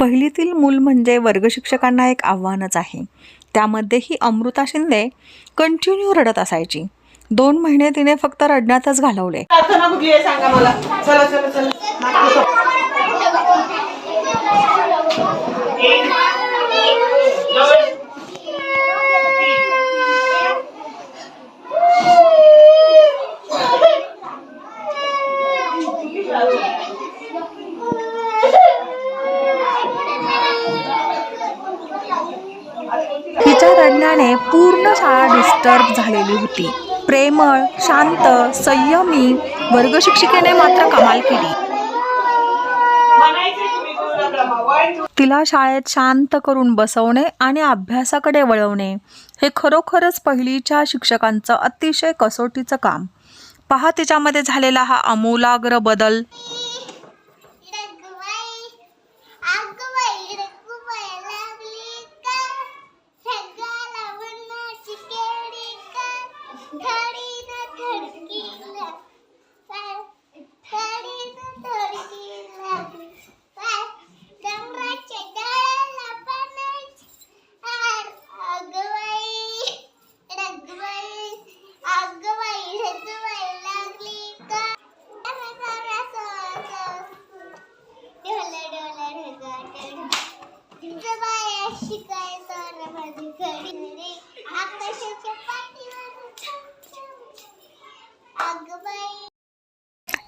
पहिलीतील मूल म्हणजे वर्गशिक्षकांना एक आव्हानच आहे. त्यामध्येही अमृता शिंदे कंटिन्यू रडत असायची. दोन महिने तिने फक्त रडण्यातच घालवले. तिच्या रडण्याने पूर्ण शाळा डिस्टर्ब झालेली होती. प्रेमळ शांत संयमी वर्गशिक्षिकेने मात्र कमाल केली. तिला शाळेत शांत करून बसवणे आणि अभ्यासाकडे वळवणे हे खरोखरच पहिलीच्या शिक्षकांचं अतिशय कसोटीचं काम. पहा तिच्यामध्ये झालेला हा आमूलाग्र बदल.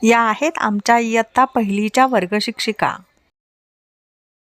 या आहेत आमच्या इयत्ता पहिलीच्या वर्गशिक्षिका.